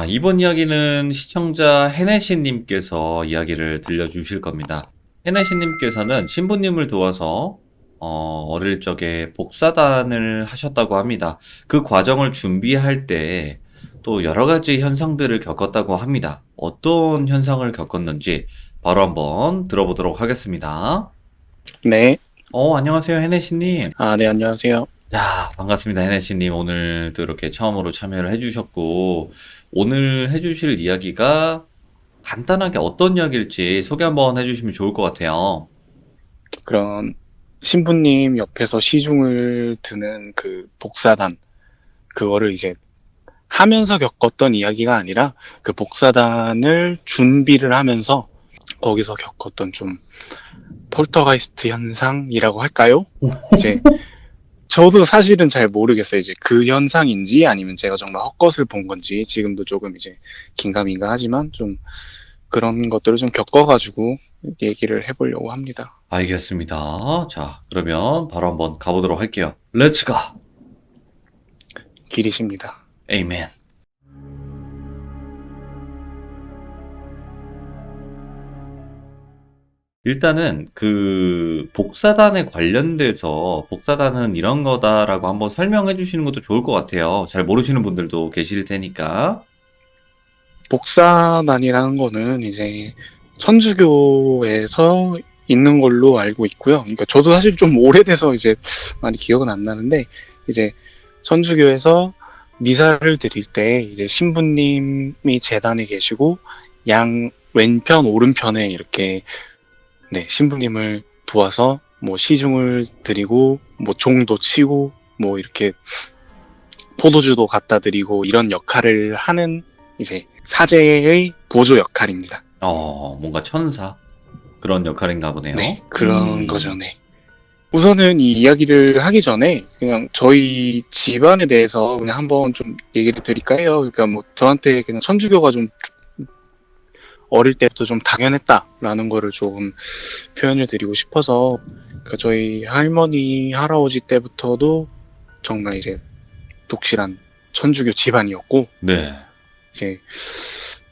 자, 이번 이야기는 시청자 해내시님께서 이야기를 들려주실 겁니다. 해내시님께서는 신부님을 도와서 어, 어릴 적에 복사단을 하셨다고 합니다. 그 과정을 준비할 때 또 여러 가지 현상들을 겪었다고 합니다. 어떤 현상을 겪었는지 바로 한번 들어보도록 하겠습니다. 네. 어, 안녕하세요, 해내시님. 아, 네, 안녕하세요. 야, 반갑습니다. 해내씨님. 오늘도 이렇게 처음으로 참여를 해주셨고, 오늘 해주실 이야기가 간단하게 어떤 이야기일지 소개 한번 해주시면 좋을 것 같아요. 그럼 신부님 옆에서 시중을 드는 그 복사단, 그거를 이제 하면서 겪었던 이야기가 아니라 그 복사단을 준비를 하면서 거기서 겪었던 좀 폴터가이스트 현상이라고 할까요? 이제 저도 사실은 잘 모르겠어요. 이제 그 현상인지 아니면 제가 정말 헛것을 본 건지 지금도 조금 이제 긴가민가 하지만 좀 그런 것들을 좀 겪어가지고 얘기를 해보려고 합니다. 알겠습니다. 자, 그러면 바로 한번 가보도록 할게요. 렛츠 가! 길이십니다. 에이멘. 일단은 그 복사단에 관련돼서 복사단은 이런 거다라고 한번 설명해 주시는 것도 좋을 것 같아요. 잘 모르시는 분들도 계실 테니까. 복사단이라는 거는 이제 천주교에서 있는 걸로 알고 있고요. 그러니까 저도 사실 좀 오래돼서 이제 많이 기억은 안 나는데 이제 천주교에서 미사를 드릴 때 이제 신부님이 재단에 계시고 양 왼편 오른편에 이렇게 네 신부님을 도와서 뭐 시중을 드리고 뭐 종도 치고 뭐 이렇게 포도주도 갖다 드리고 이런 역할을 하는 이제 사제의 보조 역할입니다. 어, 뭔가 천사 그런 역할인가 보네요. 네, 그런 음. 거죠. 네. 우선은 이 이야기를 하기 전에 그냥 저희 집안에 대해서 그냥 한번 좀 얘기를 드릴까요? 그러니까 뭐 저한테 그냥 천주교가 좀 어릴 때부터 좀 당연했다라는 거를 조금 표현을 드리고 싶어서 그러니까 저희 할머니 할아버지 때부터도 정말 이제 독실한 천주교 집안이었고 네. 이제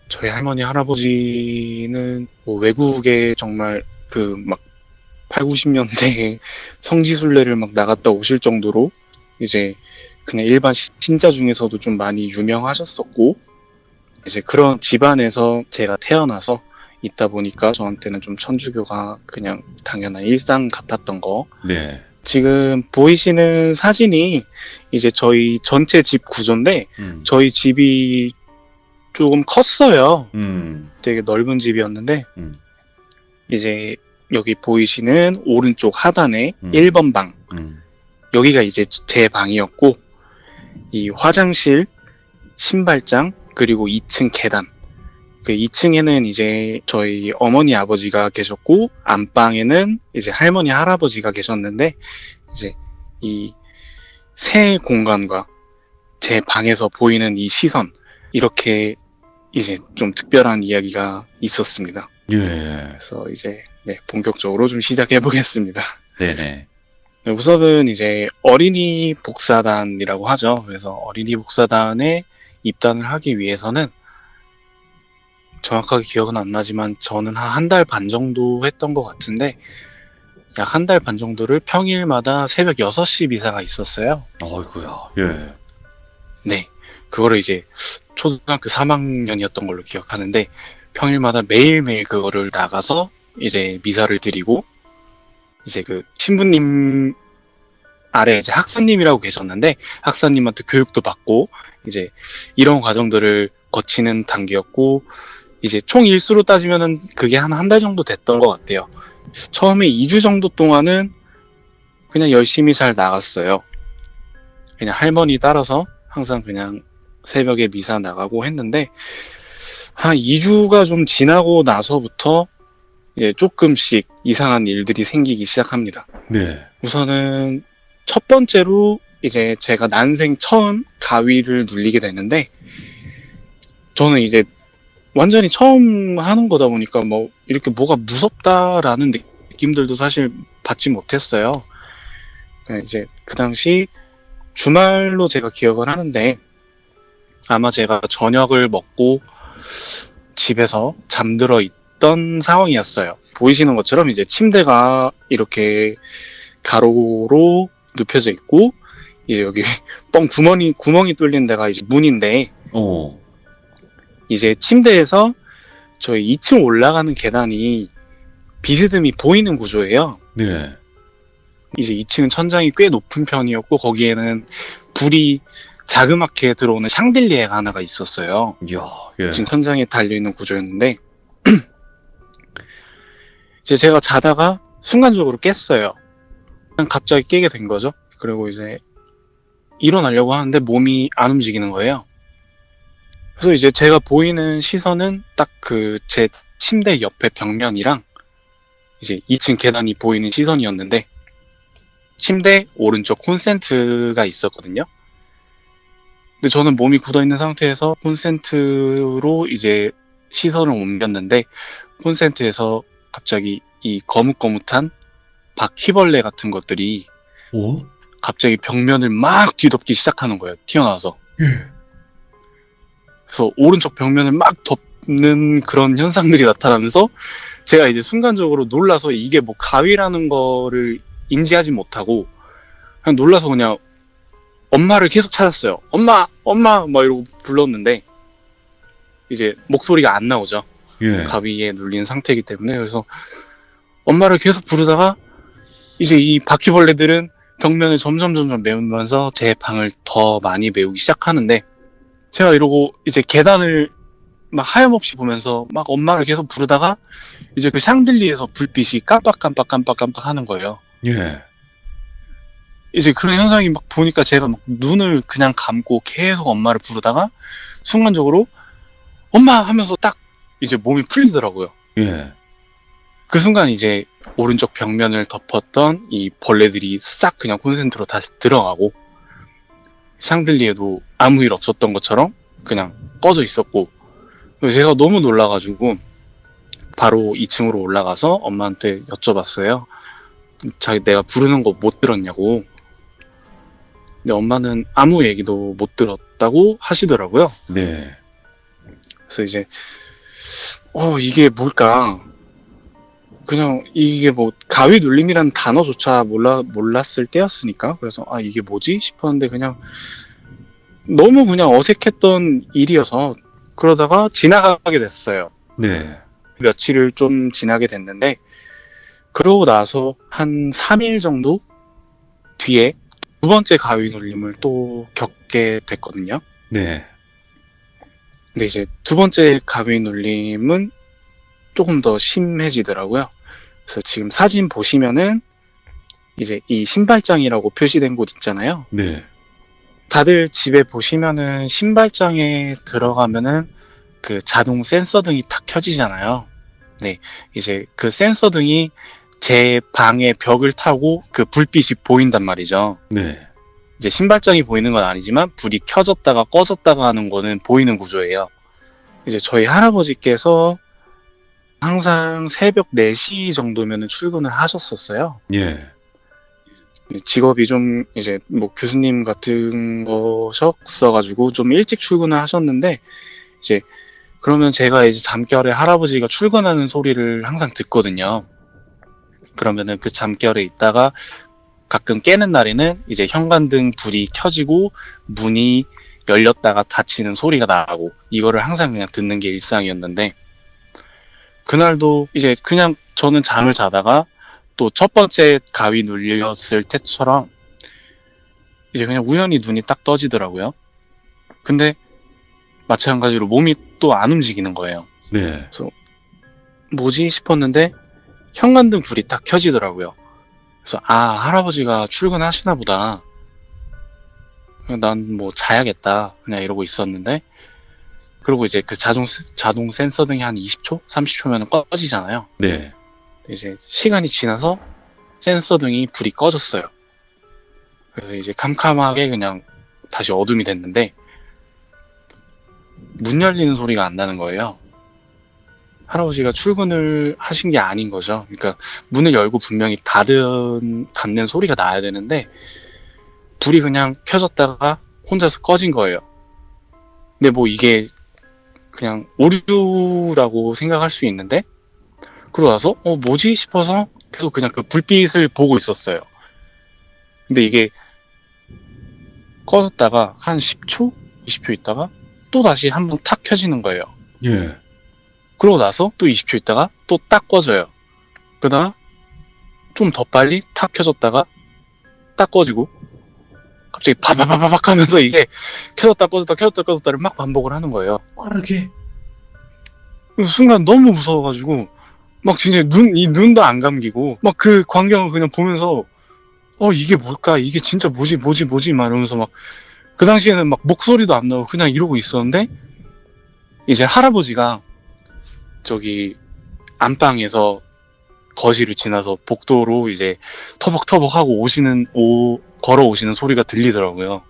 저희 할머니 할아버지는 뭐 외국에 정말 그 막 8, 90년대에 성지순례를 막 나갔다 오실 정도로 이제 그냥 일반 시- 신자 중에서도 좀 많이 유명하셨었고 이제 그런 집안에서 제가 태어나서 있다 보니까 저한테는 좀 천주교가 그냥 당연한 일상 같았던 거 네. 지금 보이시는 사진이 이제 저희 전체 집 구조인데 음. 저희 집이 조금 컸어요. 음. 되게 넓은 집이었는데 음. 이제 여기 보이시는 오른쪽 하단에 음. 1번 방 음. 여기가 이제 제 방이었고 이 화장실, 신발장 그리고 2층 계단 그 2층에는 이제 저희 어머니 아버지가 계셨고 안방에는 이제 할머니 할아버지가 계셨는데 이제 이 새 공간과 제 방에서 보이는 이 시선 이렇게 이제 좀 특별한 이야기가 있었습니다. 예. 그래서 이제 네, 본격적으로 좀 시작해 보겠습니다. 네네. 네, 우선은 이제 어린이 복사단이라고 하죠. 그래서 어린이 복사단에 입단을 하기 위해서는 정확하게 기억은 안 나지만 저는 한 한 달 반 정도 했던 것 같은데 약 한 달 반 정도를 평일마다 새벽 6시 미사가 있었어요. 어이구야. 예. 네. 그거를 이제 초등학교 3학년이었던 걸로 기억하는데 평일마다 매일매일 그거를 나가서 이제 미사를 드리고 이제 그 신부님 아래 이제 학사님이라고 계셨는데 학사님한테 교육도 받고 이제 이런 과정들을 거치는 단계였고 이제 총 일수로 따지면은 그게 한 한 달 정도 됐던 것 같아요. 처음에 2주 정도 동안은 그냥 열심히 잘 나갔어요. 그냥 할머니 따라서 항상 그냥 새벽에 미사 나가고 했는데 한 2주가 좀 지나고 나서부터 이제 조금씩 이상한 일들이 생기기 시작합니다. 네. 우선은 첫 번째로 이제 제가 난생 처음 가위를 눌리게 되는데 저는 이제 완전히 처음 하는 거다 보니까 뭐 이렇게 뭐가 무섭다라는 느낌들도 사실 받지 못했어요. 그냥 이제 그 당시 주말로 제가 기억을 하는데 아마 제가 저녁을 먹고 집에서 잠들어 있던 상황이었어요. 보이시는 것처럼 이제 침대가 이렇게 가로로 눕혀져 있고 이제 여기 뻥 구멍이 구멍이 뚫린 데가 이제 문인데 어. 이제 침대에서 저희 2층 올라가는 계단이 비스듬히 보이는 구조예요. 네. 이제 2층은 천장이 꽤 높은 편이었고 거기에는 불이 자그맣게 들어오는 샹들리에가 하나가 있었어요. 이야, 예. 지금 천장에 달려 있는 구조였는데 이제 제가 자다가 순간적으로 깼어요. 갑자기 깨게 된 거죠. 그리고 이제 일어나려고 하는데 몸이 안 움직이는 거예요. 그래서 이제 제가 보이는 시선은 딱 그 제 침대 옆에 벽면이랑 이제 2층 계단이 보이는 시선이었는데 침대 오른쪽 콘센트가 있었거든요. 근데 저는 몸이 굳어 있는 상태에서 콘센트로 이제 시선을 옮겼는데 콘센트에서 갑자기 이 거뭇거뭇한 바퀴벌레 같은 것들이 오? 갑자기 벽면을 막 뒤덮기 시작하는 거예요. 튀어나와서. 예. 그래서 오른쪽 벽면을 막 덮는 그런 현상들이 나타나면서 제가 이제 순간적으로 놀라서 이게 뭐 가위라는 거를 인지하지 못하고 그냥 놀라서 그냥 엄마를 계속 찾았어요. 엄마, 엄마 막 이러고 불렀는데 이제 목소리가 안 나오죠. 예. 가위에 눌린 상태이기 때문에 그래서 엄마를 계속 부르다가 이제 이 바퀴벌레들은 벽면을 점점 점점 메우면서 제 방을 더 많이 메우기 시작하는데 제가 이러고 이제 계단을 막 하염없이 보면서 막 엄마를 계속 부르다가 이제 그 샹들리에서 불빛이 깜빡깜빡 깜빡깜빡 하는 거예요. 예. 이제 그런 현상이 막 보니까 제가 막 눈을 그냥 감고 계속 엄마를 부르다가 순간적으로 엄마 하면서 딱 이제 몸이 풀리더라고요. 예. 그 순간 이제 오른쪽 벽면을 덮었던 이 벌레들이 싹 그냥 콘센트로 다시 들어가고 샹들리에도 아무 일 없었던 것처럼 그냥 꺼져 있었고 제가 너무 놀라가지고 바로 2층으로 올라가서 엄마한테 여쭤봤어요. 자기 내가 부르는 거 못 들었냐고. 근데 엄마는 아무 얘기도 못 들었다고 하시더라고요. 네. 그래서 이제 어 이게 뭘까 그냥 이게 뭐 가위 눌림이라는 단어조차 몰라 몰랐을 때였으니까 그래서 아 이게 뭐지 싶었는데 그냥 너무 그냥 어색했던 일이어서 그러다가 지나가게 됐어요 네. 며칠을 좀 지나게 됐는데 그러고 나서 한 3일 정도 뒤에 두 번째 가위 눌림을 또 겪게 됐거든요 네. 근데 이제 두 번째 가위 눌림은 조금 더 심해지더라고요. 그래서 지금 사진 보시면은 이제 이 신발장이라고 표시된 곳 있잖아요. 네. 다들 집에 보시면은 신발장에 들어가면은 그 자동 센서 등이 탁 켜지잖아요. 네. 이제 그 센서 등이 제 방의 벽을 타고 그 불빛이 보인단 말이죠. 네. 이제 신발장이 보이는 건 아니지만 불이 켜졌다가 꺼졌다가 하는 거는 보이는 구조예요. 이제 저희 할아버지께서 항상 새벽 4시 정도면 출근을 하셨었어요. 예. 직업이 좀 이제 뭐 교수님 같은 거셨어가지고 좀 일찍 출근을 하셨는데 이제 그러면 제가 이제 잠결에 할아버지가 출근하는 소리를 항상 듣거든요. 그러면은 그 잠결에 있다가 가끔 깨는 날에는 이제 현관등 불이 켜지고 문이 열렸다가 닫히는 소리가 나고 이거를 항상 그냥 듣는 게 일상이었는데 그날도 이제 그냥 저는 잠을 자다가 또 첫 번째 가위 눌렸을 때처럼 이제 그냥 우연히 눈이 딱 떠지더라고요. 근데 마찬가지로 몸이 또 안 움직이는 거예요. 네. 뭐지 싶었는데 현관등 불이 딱 켜지더라고요. 그래서 아 할아버지가 출근하시나 보다. 난 뭐 자야겠다 그냥 이러고 있었는데 그리고 이제 그 자동 세- 자동 센서 등이 한 20초, 30초면 꺼지잖아요. 네. 이제 시간이 지나서 센서 등이 불이 꺼졌어요. 그래서 이제 캄캄하게 그냥 다시 어둠이 됐는데 문 열리는 소리가 안 나는 거예요. 할아버지가 출근을 하신 게 아닌 거죠. 그러니까 문을 열고 분명히 닫은 닫는 소리가 나야 되는데 불이 그냥 켜졌다가 혼자서 꺼진 거예요. 근데 뭐 이게 그냥 오류라고 생각할 수 있는데 그러고 나서 어 뭐지 싶어서 계속 그냥 그 불빛을 보고 있었어요. 근데 이게 꺼졌다가 한 10초, 20초 있다가 또 다시 한 번 탁 켜지는 거예요. 예. 그러고 나서 또 20초 있다가 또 딱 꺼져요. 그러다가 좀 더 빨리 탁 켜졌다가 딱 꺼지고 갑자기 바바바바박 하면서 이게 켜졌다 꺼졌다 켜졌다 꺼졌다를 막 반복을 하는 거예요. 빠르게. 그래서 순간 너무 무서워가지고 막 진짜 눈, 이 눈도 안 감기고 막 그 광경을 그냥 보면서 어 이게 뭘까 이게 진짜 뭐지 뭐지 뭐지 막 이러면서 막 그 당시에는 막 목소리도 안 나오고 그냥 이러고 있었는데 이제 할아버지가 저기 안방에서 거실을 지나서 복도로 이제 터벅터벅 하고 오시는 오 걸어 오시는 소리가 들리더라고요.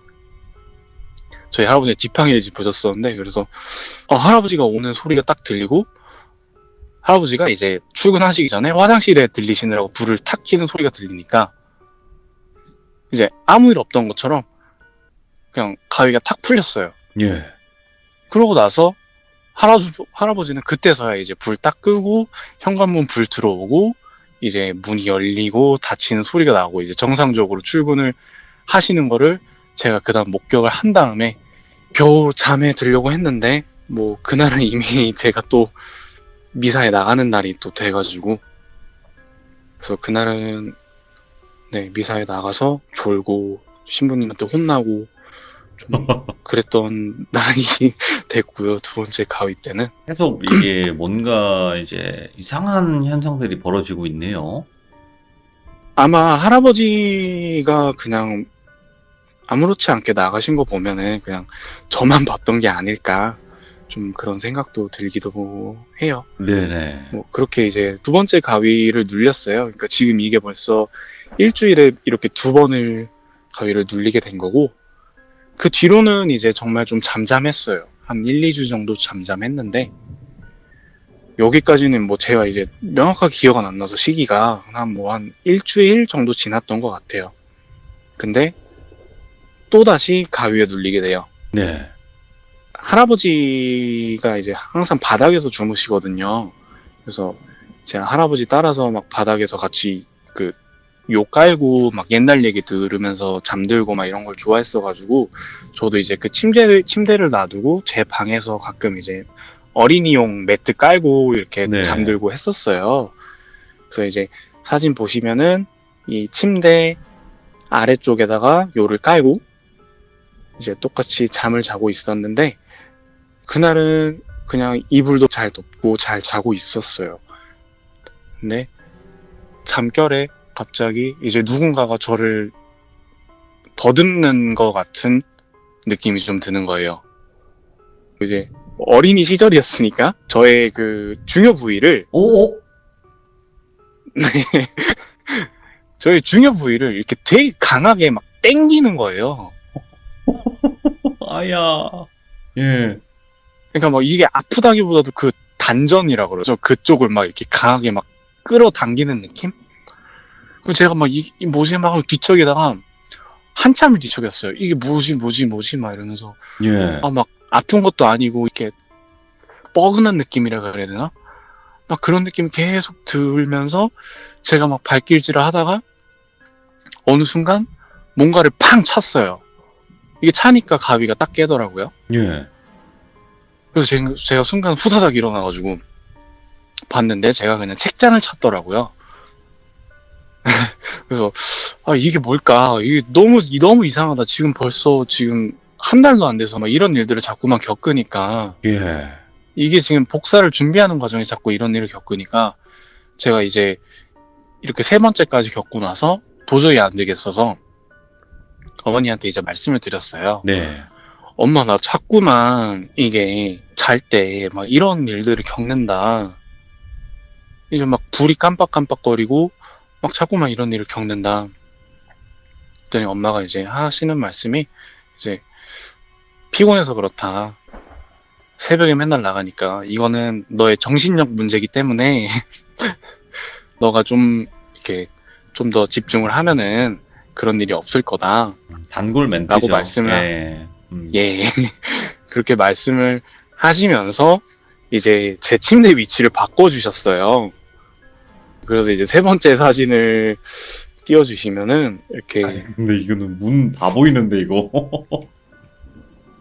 저희 할아버지 지팡이를 짚으셨었는데 그래서 어, 할아버지가 오는 소리가 딱 들리고 할아버지가 이제 출근하시기 전에 화장실에 들리시느라고 불을 탁 켜는 소리가 들리니까 이제 아무 일 없던 것처럼 그냥 가위가 탁 풀렸어요. 예. 그러고 나서 할아버지, 할아버지는 그때서야 이제 불 딱 끄고 현관문 불 들어오고 이제 문이 열리고 닫히는 소리가 나고 이제 정상적으로 출근을 하시는 거를 제가 그다음 목격을 한 다음에 겨우 잠에 들려고 했는데 뭐 그날은 이미 제가 또 미사에 나가는 날이 또 돼가지고 그래서 그날은 네 미사에 나가서 졸고 신부님한테 혼나고 좀 그랬던 날이 됐고요 두 번째 가위 때는 계속 이게 뭔가 이제 이상한 현상들이 벌어지고 있네요. 아마 할아버지가 그냥 아무렇지 않게 나가신 거 보면은 그냥 저만 봤던 게 아닐까 좀 그런 생각도 들기도 해요. 네네. 뭐 그렇게 이제 두 번째 가위를 눌렸어요. 그러니까 지금 이게 벌써 일주일에 이렇게 두 번을 가위를 눌리게 된 거고 그 뒤로는 이제 정말 좀 잠잠했어요. 한 1, 2주 정도 잠잠했는데 여기까지는 뭐 제가 이제 명확하게 기억은 안 나서 시기가 한뭐 한 일주일 정도 지났던 것 같아요. 근데 또다시 가위에 눌리게 돼요. 네. 할아버지가 이제 항상 바닥에서 주무시거든요. 그래서 제가 할아버지 따라서 막 바닥에서 같이 그 요 깔고 막 옛날 얘기 들으면서 잠들고 막 이런 걸 좋아했어가지고 저도 이제 그 침대 침대를 놔두고 제 방에서 가끔 이제 어린이용 매트 깔고 이렇게 네. 잠들고 했었어요. 그래서 이제 사진 보시면은 이 침대 아래쪽에다가 요를 깔고 이제 똑같이 잠을 자고 있었는데 그날은 그냥 이불도 잘 덮고 잘 자고 있었어요. 근데 잠결에 갑자기 이제 누군가가 저를 더듬는 것 같은 느낌이 좀 드는 거예요. 이제 어린이 시절이었으니까 저의 그 중요 부위를 오, 오. 저의 중요 부위를 이렇게 되게 강하게 막 땡기는 거예요. 아야. 예. 그러니까 뭐 이게 아프다기보다도 그 단전이라 그러죠. 그쪽을 막 이렇게 강하게 막 끌어당기는 느낌? 제가 막 이, 이 뭐지 막 뒤척이다가 한참을 뒤척였어요. 이게 뭐지 뭐지 뭐지 막 이러면서 예. 아 막 아픈 것도 아니고 이렇게 뻐근한 느낌이라 그래야 되나? 막 그런 느낌이 계속 들면서 제가 막 발길질을 하다가 어느 순간 뭔가를 팡 찼어요. 이게 차니까 가위가 딱 깨더라고요. 예. 그래서 제가, 제가 순간 후다닥 일어나가지고 봤는데 제가 그냥 책장을 찾더라고요. 그래서 아 이게 뭘까? 이게 너무 너무 이상하다. 지금 벌써 지금 한 달도 안 돼서 막 이런 일들을 자꾸만 겪으니까 예. 이게 지금 복사를 준비하는 과정에 자꾸 이런 일을 겪으니까 제가 이제 이렇게 세 번째까지 겪고 나서 도저히 안 되겠어서 어머니한테 이제 말씀을 드렸어요. 네. 엄마 나 자꾸만 이게 잘 때 막 이런 일들을 겪는다. 이제 막 불이 깜빡깜빡거리고 막 자꾸만 이런 일을 겪는다. 그랬더니 엄마가 이제 하시는 말씀이 이제 피곤해서 그렇다. 새벽에 맨날 나가니까 이거는 너의 정신력 문제이기 때문에 너가 좀 이렇게 좀 더 집중을 하면은 그런 일이 없을 거다. 단골 멘트죠. 라고 말씀을 예. 음. 예. 그렇게 말씀을 하시면서 이제 제 침대 위치를 바꿔 주셨어요. 그래서 이제 세 번째 사진을 띄워주시면은 이렇게 아니, 근데 이거는 문 다 보이는데 이거.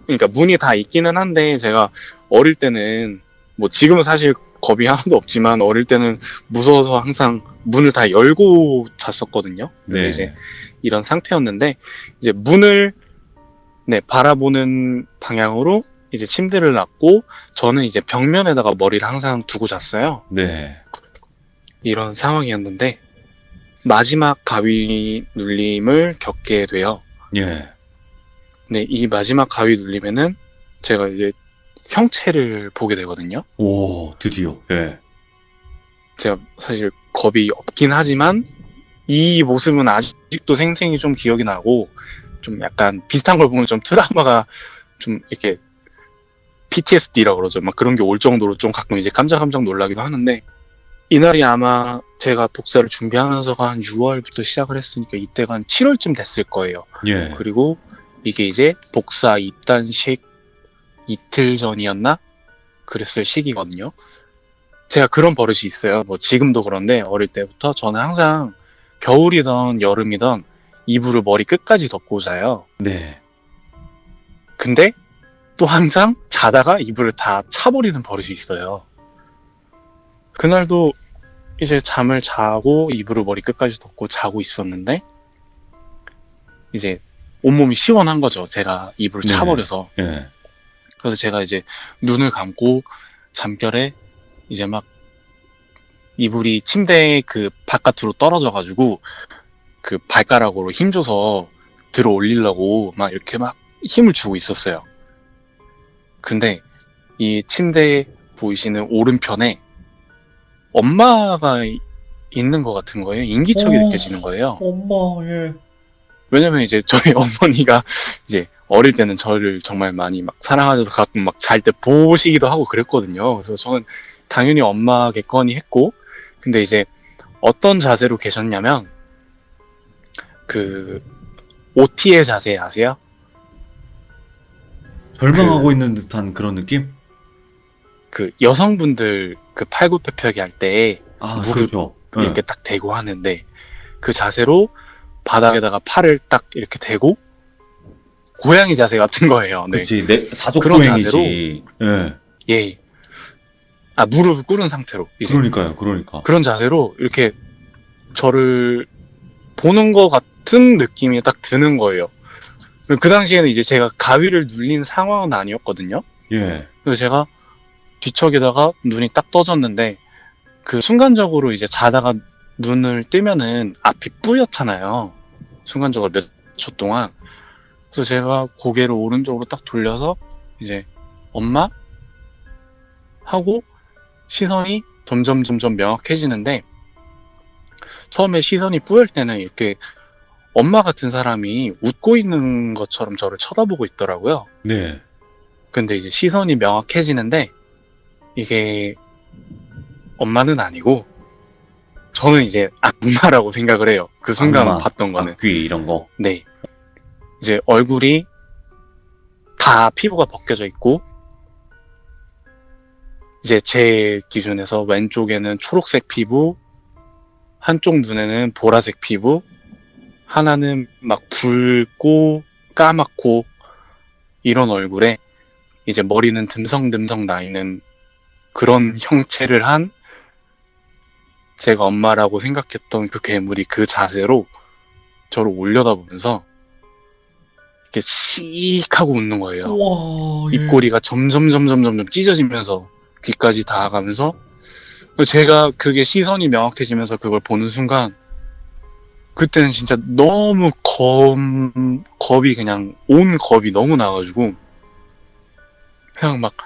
그러니까 문이 다 있기는 한데 제가 어릴 때는 뭐 지금은 사실 겁이 하나도 없지만 어릴 때는 무서워서 항상 문을 다 열고 잤었거든요. 그래서 네. 이제 이런 상태였는데 이제 문을 네 바라보는 방향으로 이제 침대를 놨고 저는 이제 벽면에다가 머리를 항상 두고 잤어요. 네. 이런 상황이었는데 마지막 가위 눌림을 겪게 돼요. 예. 네, 이 마지막 가위 눌리면은 제가 이제 형체를 보게 되거든요. 오, 드디어. 예. 제가 사실 겁이 없긴 하지만 이 모습은 아직도 생생히 좀 기억이 나고 좀 약간 비슷한 걸 보면 좀 트라우마가 좀 이렇게 PTSD라고 그러죠. 막 그런 게 올 정도로 좀 가끔 이제 깜짝깜짝 놀라기도 하는데 이날이 아마 제가 복사를 준비하면서가 한 6월부터 시작을 했으니까 이때가 한 7월쯤 됐을 거예요. 예. 그리고 이게 이제 복사 입단식 이틀 전이었나? 그랬을 시기거든요. 제가 그런 버릇이 있어요. 뭐 지금도 그런데 어릴 때부터 저는 항상 겨울이던 여름이던 이불을 머리 끝까지 덮고 자요. 네. 근데 또 항상 자다가 이불을 다 차버리는 버릇이 있어요. 그날도 이제 잠을 자고 이불을 머리 끝까지 덮고 자고 있었는데 이제 온몸이 시원한 거죠. 제가 이불을 네. 차버려서. 예. 그래서 제가 이제 눈을 감고 잠결에 이제 막 이불이 침대 그 바깥으로 떨어져가지고 그 발가락으로 힘줘서 들어 올리려고 막 이렇게 막 힘을 주고 있었어요. 근데 이 침대에 보이시는 오른편에 엄마가 이- 있는 것 같은 거예요. 인기척이 오. 느껴지는 거예요. 엄마, 예. 왜냐면 이제 저희 어머니가 이제 어릴 때는 저를 정말 많이 막 사랑하셔서 가끔 막 잘 때 보시기도 하고 그랬거든요. 그래서 저는 당연히 엄마겠거니 했고, 근데 이제 어떤 자세로 계셨냐면, 그, OT의 자세 아세요? 절망하고 있는 듯한 그런 느낌? 그 여성분들 그 팔굽혀펴기 할 때 아, 무릎 그렇죠. 예. 이렇게 딱 대고 하는데, 그 자세로 바닥에다가 팔을 딱 이렇게 대고, 고양이 자세 같은 거예요. 네. 그치. 내 사족 그런 보행이지. 예. 예. 아, 무릎을 꿇은 상태로. 이제 그러니까요. 그러니까. 그런 자세로 이렇게 저를 보는 것 같은 느낌이 딱 드는 거예요. 그 당시에는 이제 제가 가위를 눌린 상황은 아니었거든요. 예. 그래서 제가 뒤척에다가 눈이 딱 떠졌는데 그 순간적으로 이제 자다가 눈을 뜨면은 앞이 뿌옇잖아요. 순간적으로 몇 초 동안. 그래서 제가 고개를 오른쪽으로 딱 돌려서 이제 엄마 하고 시선이 점점 점점 명확해지는데 처음에 시선이 뿌열 때는 이렇게 엄마 같은 사람이 웃고 있는 것처럼 저를 쳐다보고 있더라고요. 네. 근데 이제 시선이 명확해지는데 이게 엄마는 아니고 저는 이제 악마라고 생각을 해요. 그 순간 악마, 봤던 거는. 악귀 이런 거. 네. 이제 얼굴이 다 피부가 벗겨져 있고 이제 제 기준에서 왼쪽에는 초록색 피부, 한쪽 눈에는 보라색 피부, 하나는 막 붉고 까맣고 이런 얼굴에 이제 머리는 듬성듬성 나 있는 그런 형체를 한 제가 엄마라고 생각했던 그 괴물이 그 자세로 저를 올려다보면서 이렇게 씩 하고 웃는 거예요. 와, 예. 입꼬리가 점점 점점 점점 찢어지면서 귀까지 닿아가면서 제가 그게 시선이 명확해지면서 그걸 보는 순간 그때는 진짜 너무 검 겁이 그냥 온 겁이 너무 나가지고 그냥 막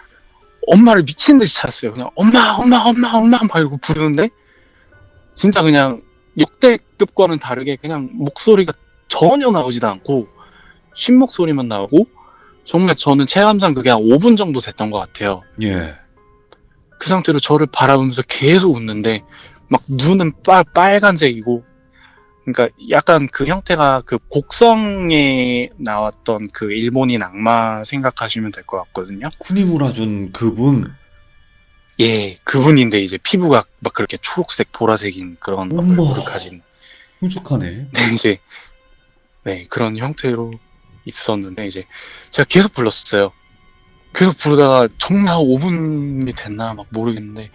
엄마를 미친 듯이 찾았어요. 그냥 엄마 엄마 엄마 엄마 막 이러고 부르는데 진짜 그냥 역대급과는 다르게 그냥 목소리가 전혀 나오지도 않고 쉰 목소리만 나오고 정말 저는 체감상 그게 한 5분 정도 됐던 것 같아요. 예. 그 상태로 저를 바라보면서 계속 웃는데 막 눈은 빨, 빨간색이고 그러니까 약간 그 형태가 그 곡성에 나왔던 그 일본인 악마 생각하시면 될 것 같거든요. 쿠니무라준 그분. 예, 그분인데 이제 피부가 막 그렇게 초록색, 보라색인 그런. 얼굴을 가진 훌륭하네. 네, 이제 네 그런 형태로 있었는데 이제 제가 계속 불렀어요. 계속 부르다가 정말 5분이 됐나 막 모르겠는데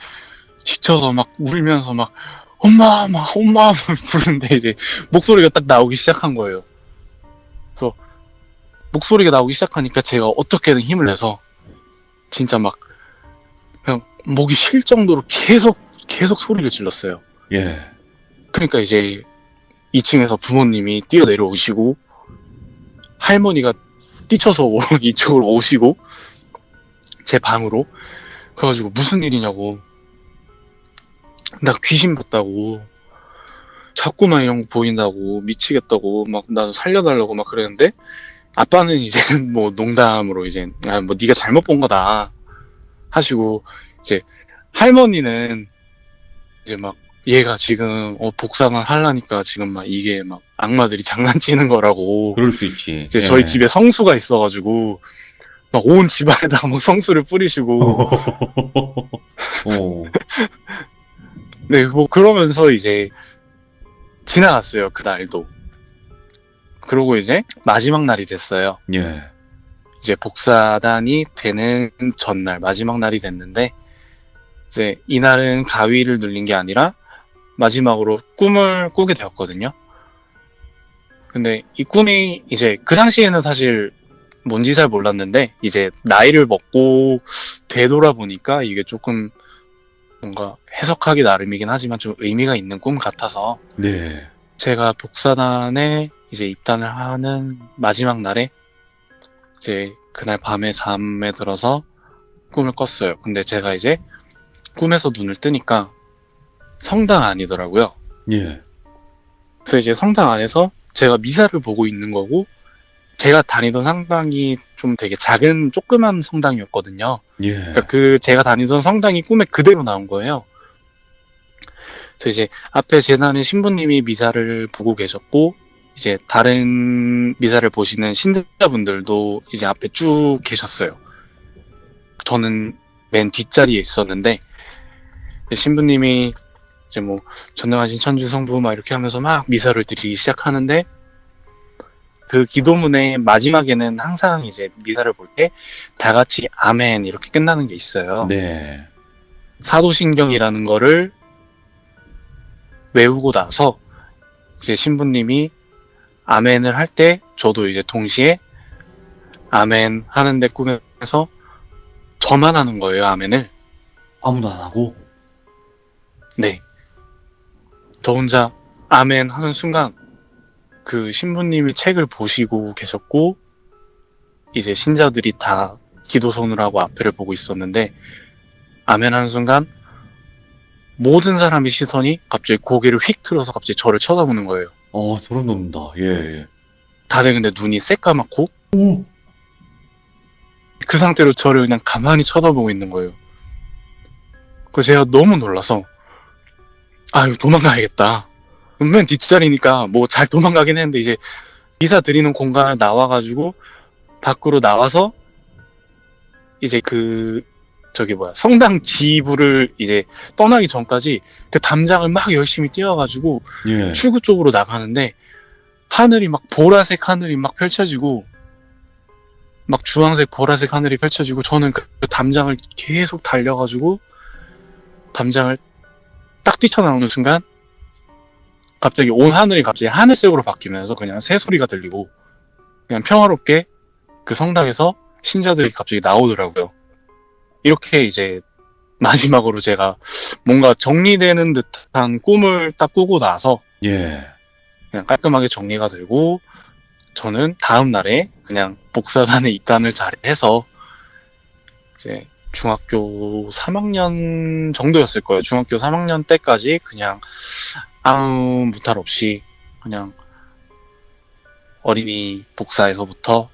지쳐서 막 울면서 막 엄마 막 엄마 막 부르는데 이제 목소리가 딱 나오기 시작한 거예요. 그래서 목소리가 나오기 시작하니까 제가 어떻게든 힘을 내서 진짜 막 그냥 목이 쉴 정도로 계속 계속 소리를 질렀어요. 예. 그러니까 이제 2층에서 부모님이 뛰어 내려오시고 할머니가 뛰쳐서 오- 이쪽으로 오시고 제 방으로 그래가지고 무슨 일이냐고 나 귀신 봤다고 자꾸만 이런 거 보인다고 미치겠다고 막 나 살려달라고 막 그랬는데 아빠는 이제 뭐 농담으로 이제 아, 뭐 네가 잘못 본 거다 하시고 이제 할머니는 이제 막 얘가 지금 어, 복상을 하려니까 지금 막 이게 막 악마들이 장난치는 거라고 그럴 수 있지. 이제 예. 저희 집에 성수가 있어가지고 막 온 집안에다 뭐 성수를 뿌리시고 어. 네 뭐 그러면서 이제 지나갔어요 그 날도 그러고 이제 마지막 날이 됐어요 예. 이제 복사단이 되는 전날 마지막 날이 됐는데 이제 이날은 가위를 눌린 게 아니라 마지막으로 꿈을 꾸게 되었거든요. 근데 이 꿈이 이제 그 당시에는 사실 뭔지 잘 몰랐는데 이제 나이를 먹고 되돌아보니까 이게 조금 뭔가 해석하기 나름이긴 하지만 좀 의미가 있는 꿈 같아서 네. 제가 복사단에 이제 입단을 하는 마지막 날에 이제 그날 밤에 잠에 들어서 꿈을 꿨어요. 근데 제가 이제 꿈에서 눈을 뜨니까 성당 아니더라고요. 예. 그래서 이제 성당 안에서 제가 미사를 보고 있는 거고 제가 다니던 성당이 좀 되게 작은 조그만 성당이었거든요. 예. 그러니까 그 제가 다니던 성당이 꿈에 그대로 나온 거예요. 그래서 이제 앞에 재단의 신부님이 미사를 보고 계셨고 이제 다른 미사를 보시는 신자분들도 이제 앞에 쭉 계셨어요. 저는 맨 뒷자리에 있었는데 신부님이 이제 뭐 전능하신 천주 성부 막 이렇게 하면서 막 미사를 드리기 시작하는데 그 기도문의 마지막에는 항상 이제 미사를 볼 때 다 같이 아멘 이렇게 끝나는 게 있어요. 네. 사도신경이라는 거를 외우고 나서 이제 신부님이 아멘을 할 때 저도 이제 동시에 아멘 하는데 꿈에서 저만 하는 거예요 아멘을 아무도 안 하고. 네. 저 혼자 아멘 하는 순간 그 신부님이 책을 보시고 계셨고 이제 신자들이 다 기도선을 하고 앞에를 보고 있었는데 아멘 하는 순간 모든 사람의 시선이 갑자기 고개를 휙 틀어서 갑자기 저를 쳐다보는 거예요. 어, 소름 돋는다. 예. 예. 다들 근데 눈이 새까맣고 오. 그 상태로 저를 그냥 가만히 쳐다보고 있는 거예요. 그래서 제가 너무 놀라서 아 이거 도망가야겠다. 맨 뒷자리니까 뭐 잘 도망가긴 했는데 이제 이사 드리는 공간을 나와가지고 밖으로 나와서 이제 그 저기 뭐야 성당 지부를 이제 떠나기 전까지 그 담장을 막 열심히 뛰어가지고 예. 출구 쪽으로 나가는데 하늘이 막 보라색 하늘이 막 펼쳐지고 막 주황색 보라색 하늘이 펼쳐지고 저는 그 담장을 계속 달려가지고 담장을 딱 뛰쳐나오는 순간 갑자기 온 하늘이 갑자기 하늘색으로 바뀌면서 그냥 새 소리가 들리고 그냥 평화롭게 그 성당에서 신자들이 갑자기 나오더라고요. 이렇게 이제 마지막으로 제가 뭔가 정리되는 듯한 꿈을 딱 꾸고 나서 예. 그냥 깔끔하게 정리가 되고 저는 다음 날에 그냥 복사단에 입단을 잘 해서 이제 중학교 3학년 정도였을 거예요. 중학교 3학년 때까지 그냥 아무 무탈 없이 그냥 어린이 복사에서부터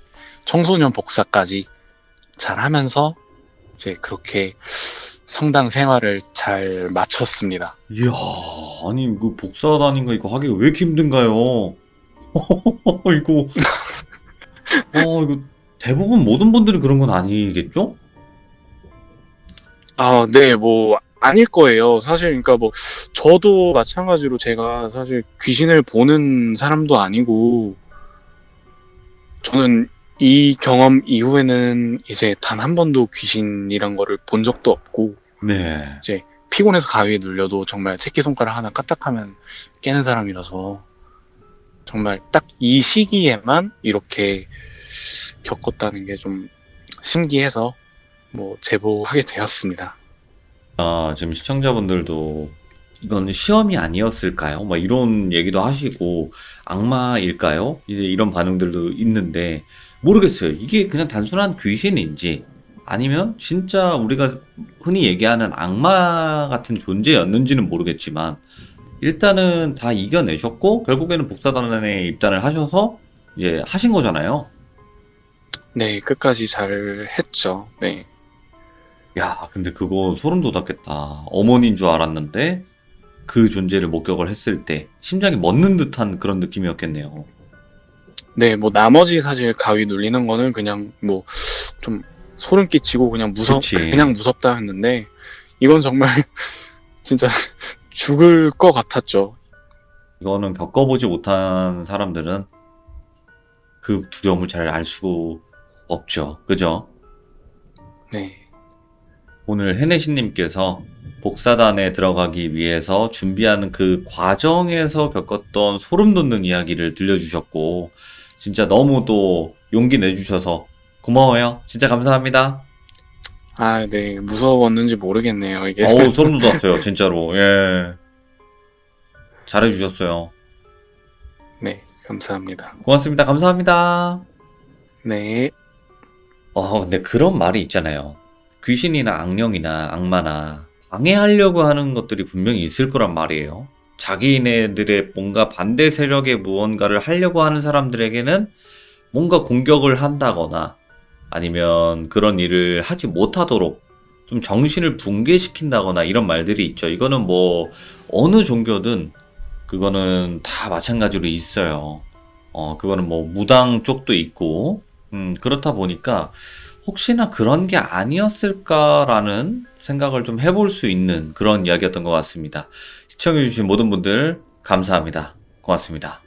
청소년 복사까지 잘 하면서 이제 그렇게 성당 생활을 잘 마쳤습니다. 이야. 아니, 그 복사단인가 이거 하기가 왜 이렇게 힘든가요? 이거, 어, 이거 대부분 모든 분들이 그런 건 아니겠죠? 아, 네, 뭐, 아닐 거예요. 사실, 그러니까 뭐, 저도 마찬가지로 제가 사실 귀신을 보는 사람도 아니고, 저는 이 경험 이후에는 이제 단 한 번도 귀신이란 거를 본 적도 없고, 네. 피곤해서 가위에 눌려도 정말 새끼손가락 하나 까딱하면 깨는 사람이라서, 정말 딱 이 시기에만 이렇게 겪었다는 게 좀 신기해서, 뭐, 제보하게 되었습니다. 아, 지금 시청자분들도 이건 시험이 아니었을까요? 막 이런 얘기도 하시고 악마일까요? 이제 이런 반응들도 있는데 모르겠어요. 이게 그냥 단순한 귀신인지 아니면 진짜 우리가 흔히 얘기하는 악마 같은 존재였는지는 모르겠지만 일단은 다 이겨내셨고 결국에는 복사단에 입단을 하셔서 이제 하신 거잖아요. 네, 끝까지 잘 했죠. 네. 야, 근데 그거 소름 돋았겠다. 어머니인 줄 알았는데 그 존재를 목격을 했을 때 심장이 멎는 듯한 그런 느낌이었겠네요. 네, 뭐 나머지 사실 가위 눌리는 거는 그냥 뭐 좀 소름 끼치고 그냥 무섭 그치. 그냥 무섭다 했는데 이건 정말 진짜 죽을 것 같았죠. 이거는 겪어보지 못한 사람들은 그 두려움을 잘 알 수 없죠. 그죠? 네. 오늘 해내신님께서 복사단에 들어가기 위해서 준비하는 그 과정에서 겪었던 소름 돋는 이야기를 들려주셨고, 진짜 너무 또 용기 내주셔서 고마워요. 진짜 감사합니다. 아, 네. 무서웠는지 모르겠네요. 이게 어우, 소름 돋았어요. 진짜로. 예. 잘해주셨어요. 네, 감사합니다. 고맙습니다. 감사합니다. 네. 어, 근데 그런 말이 있잖아요. 귀신이나 악령이나 악마나 방해하려고 하는 것들이 분명히 있을 거란 말이에요. 자기네들의 뭔가 반대 세력의 무언가를 하려고 하는 사람들에게는 뭔가 공격을 한다거나 아니면 그런 일을 하지 못하도록 좀 정신을 붕괴시킨다거나 이런 말들이 있죠. 이거는 뭐 어느 종교든 그거는 다 마찬가지로 있어요. 어, 그거는 뭐 무당 쪽도 있고 음, 그렇다 보니까 혹시나 그런 게 아니었을까라는 생각을 좀 해볼 수 있는 그런 이야기였던 것 같습니다. 시청해주신 모든 분들 감사합니다. 고맙습니다.